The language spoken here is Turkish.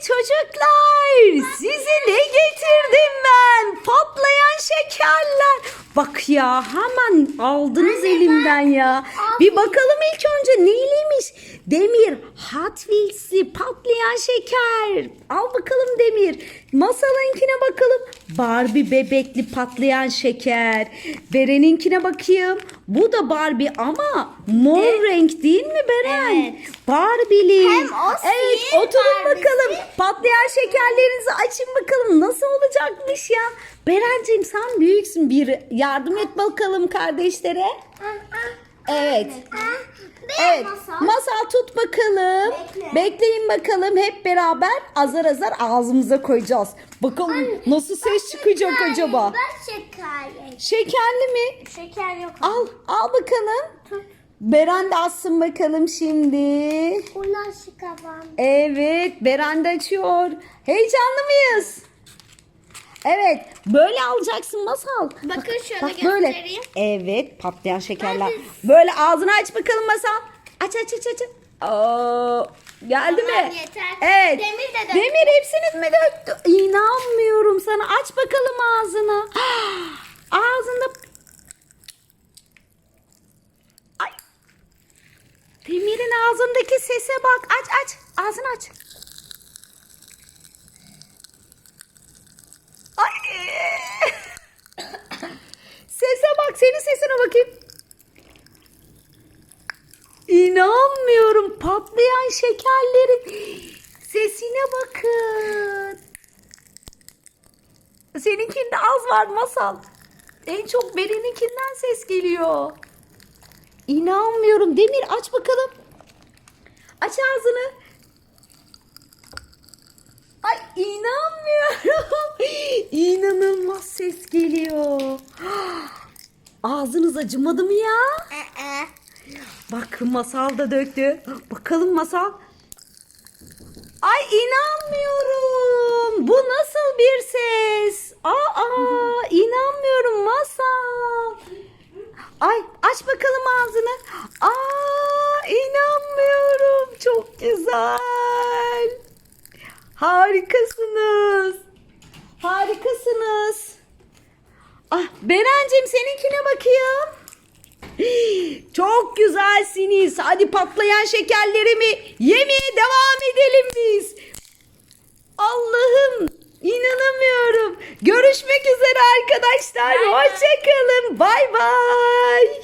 çocuklar size ne getirdim ben? Patlayan şekerler. Bak ya hemen aldınız elimden ya. Bir bakalım ilk önce neyliymiş? Demir Hot Wheels'i patlayan şeker. Al bakalım Demir. Masalınkine bakalım. Barbie bebekli patlayan şeker. Beren'inkine bakayım. Bu da Barbie ama mor renk değil mi Beren? Evet. Barbie'li. Evet oturun Barbie'si. bakalım. Patlayan şekerlerinizi açın bakalım. Nasıl olacakmış ya? Berenciğim sen büyüksün. Bir yardım et bakalım kardeşlere. Evet. Evet. Masal. Tut bakalım. Bekle. Bekleyin bakalım hep beraber azar azar ağzımıza koyacağız. Bakalım nasıl ses çıkacak acaba? Şekerli mi? Şeker yok. Al, al bakalım. Beren de assın bakalım şimdi. Ulan şıkavam. Evet, Beren de açıyor. Heyecanlı mıyız? Evet, böyle alacaksın masal. Bakın şöyle Bak böyle. göstereyim. Evet, patlayan şekerler. Ben Böyle ağzını aç bakalım masal. Aç aç aç aç. Oo, geldi Tamam, mi? yeter. Evet. Demir de döktü. Demir hepsini mi döktü? İnanmıyorum sana. Aç bakalım ağzını. Ağzında Ay. Demir'in ağzındaki sese bak. Aç aç. Ağzını aç. Ay. Sese bak. Senin sesine bakayım. İnanmıyorum. Patlayan şekerlerin sesine bakın. Seninkinde az var masal. En çok Beren'inkinden ses geliyor. İnanmıyorum. Demir aç bakalım. Aç ağzını. Ay inanmıyorum. İnanılmaz ses geliyor. Ağzınız acımadı mı ya? Bak masal da döktü. Bakalım masal. Ay inanmıyorum. Bu nasıl bir ses? Aa inanmıyorum masal. Ay aç bakalım ağzını. Aa inanmıyorum. Güzel. Harikasınız. Harikasınız. Ah Berencim seninkine bakayım. Çok güzelsiniz. Hadi patlayan şekerlerimi yemeye devam edelim biz. Allah'ım inanamıyorum. Görüşmek üzere arkadaşlar. Hoşçakalın. Bay bay.